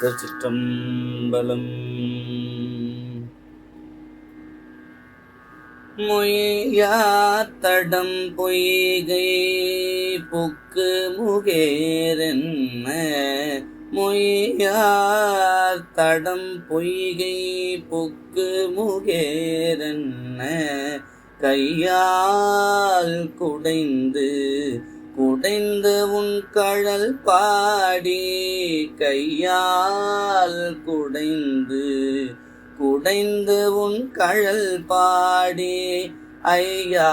திருச்சிற்றம்பலம் மொய்யாத்தடம் பொய்கை பொக்கு முகேரென்ன. மொய்யாத்தடம் பொய்கை பொக்கு முகேரென்ன. கையால் குடைந்து குடைந்து உன் கழல் பாடி கையால் குடைந்து குடைந்து உன் கழல் பாடி ஐயா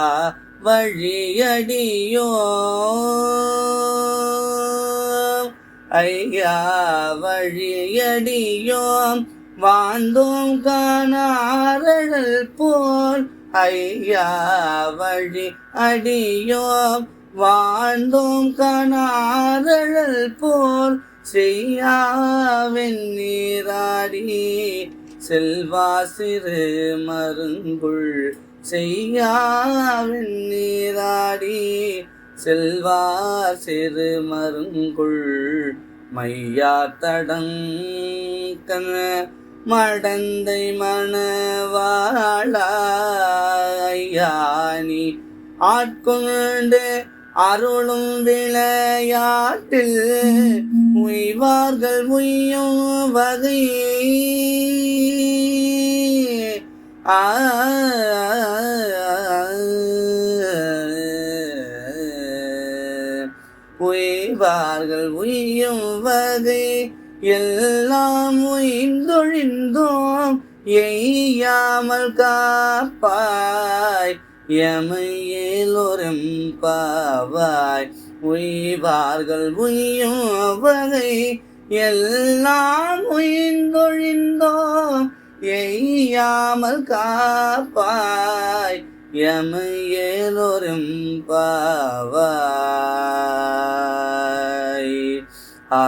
வழியடியோ? ஐயா வழியடியோம் வாழ்ந்தோம் காணாரழல் போல் ஐயா வழி அடியோம் வாழ்ந்தோம் காணாரழல் போல் செய்யாவின் நீராடி செல்வா சிறு மருங்குள் செய்யாவின் நீராடி செல்வா சிறு மருங்குள் மையா தடங்கன மடந்தை மணவாளாயானி ஆட்கொண்டு அருளும் விளையாட்டில் உய்வார்கள் உய்யும் வகை. ஆ உய்வார்கள் உய்யும் வகை. எல்லாம் உய்ந்தொழிந்தோம் எய்யாமல் காப்பாய். எமையேலோரும் பாவாய் உய்வார்கள் உய்யும் வகை எல்லாம் உயிர்ந்தொழிந்தோ எய்யாமல் காப்பாய் எமையேலோரும் பாவாய். ஆ